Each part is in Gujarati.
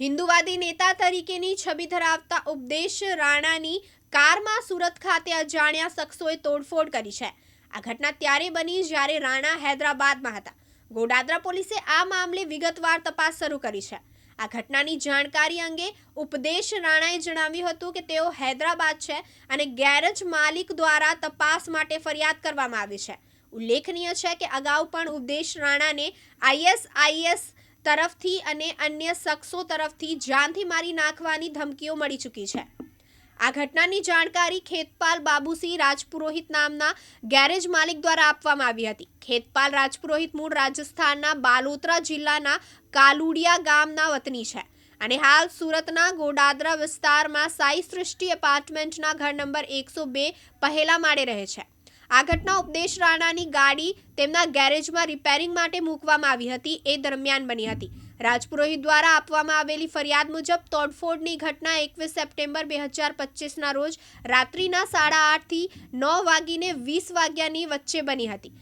હિન્દુવાદી નેતા તરીકેની છબી ધરાવતા ઉપદેશ રાણાની કારમાં સુરત ખાતે અજાણ્યા શખ્સોએ તોડફોડ કરી છે. આ ઘટના ત્યારે બની જ્યારે રાણા હૈદરાબાદમાં હતા. ગોડાદરા પોલીસે આ મામલે વિગતવાર તપાસ શરૂ કરી છે. આ ઘટનાની જાણકારી અંગે ઉપદેશ રાણાએ જણાવ્યું હતું કે તેઓ હૈદરાબાદ છે અને ગેરેજ માલિક દ્વારા તપાસ માટે ફરિયાદ કરવામાં આવી છે. ઉલ્લેખનીય છે કે અગાઉ પણ ઉપદેશ રાણાને આઈએસઆઈએસ તરફથી અને અન્ય શખ્સો તરફથી જાનથી મારી નાખવાની ધમકીઓ મળી ચૂકી છે. આ ઘટનાની જાણકારી ખેતપાલ બાબુસિંહ રાજપુરોહિત નામના ગેરેજ માલિક દ્વારા આપવામાં આવી હતી. ખેતપાલ રાજપુરોહિત મૂળ રાજસ્થાનના બાલોતરા જિલ્લાના કાલુડિયા ગામના વતની છે અને હાલ સુરતના ગોડાદરા વિસ્તારમાં સાઈ સૃષ્ટિ એપાર્ટમેન્ટના ઘર નંબર એકસો બે પહેલા માળે રહે છે. આ ઘટના ઉપદેશ રાણાની ગાડી તેમના ગેરેજમાં રિપેરિંગ માટે મૂકવામાં આવી હતી. એ દરમિયાન બની હતી. રાજપુરોહિત દ્વારા આપવામાં આવેલી ફરિયાદ મુજબ તોડફોડની ઘટના એકવીસ સપ્ટેમ્બર બે હજાર પચીસના રોજ રાત્રિના સાડા આઠથી નવ વાગીને વીસ વાગ્યાની વચ્ચે બની હતી.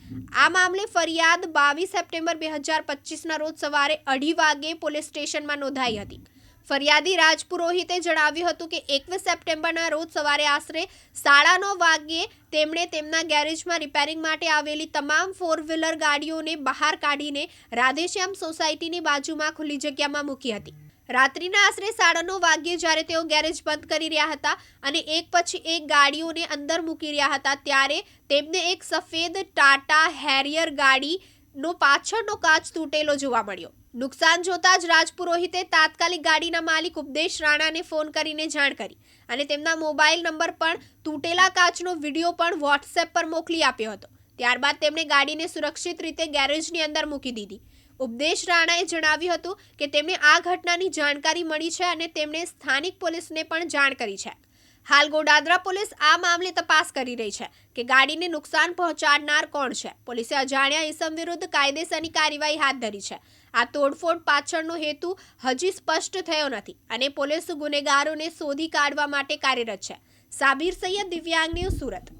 આ મામલે ફરિયાદ બાવીસ સપ્ટેમ્બર બે હજાર પચીસના રોજ સવારે અઢી વાગે પોલીસ સ્ટેશનમાં નોંધાઈ હતી. ફરિયાદી રાજપુરોહિતે જણાવ્યું હતું કે એકવીસ સપ્ટેમ્બરના રોજ સવારે આશરે સાડા નવ વાગ્યે તેમણે તેમના ગેરેજમાં રિપેરિંગ માટે આવેલી તમામ ફોર વ્હીલર ગાડીઓને બહાર કાઢીને રાધેશ્યામ સોસાયટીની બાજુમાં ખુલ્લી જગ્યામાં મૂકી હતી. રાત્રિના આશરે સાડા નવ વાગ્યે જ્યારે તેઓ ગેરેજ બંધ કરી રહ્યા હતા અને એક પછી એક ગાડીઓને અંદર મૂકી રહ્યા હતા, ત્યારે તેમને એક સફેદ ટાટા હેરિયર ગાડીનો પાછળનો કાચ તૂટેલો જોવા મળ્યો. નુકસાન જોતા જ રાજપુરોહિતે તાત્કાલિક ગાડીના માલિક ઉપદેશ રાણાને ફોન કરીને જાણ કરી અને તેમના મોબાઈલ નંબર પણ તૂટેલા કાચનો વીડિયો પણ વોટ્સએપ પર મોકલી આપ્યો હતો. ત્યારબાદ તેમણે ગાડીને સુરક્ષિત રીતે ગેરેજની અંદર મૂકી દીધી. ઉપદેશ રાણાએ જણાવ્યું હતું કે તેમને આ ઘટનાની જાણકારી મળી છે અને તેમણે સ્થાનિક પોલીસને પણ જાણ કરી છે. હાલ ગોડાદરા પોલીસ આ મામલે તપાસ કરી રહી છે કે ગાડીને નુકસાન પહોંચાડનાર કોણ છે. પોલીસે અજાણ્યા ઇસમ વિરુદ્ધ કાયદેસરની કાર્યવાહી હાથ ધરી છે. આ તોડફોડ પાછળનો હેતુ હજી સ્પષ્ટ થયો નથી અને પોલીસ ગુનેગારોને શોધી કાઢવા માટે કાર્યરત છે. સાબિર સૈયદ દિવ્યાંગ ન્યૂઝ સુરત.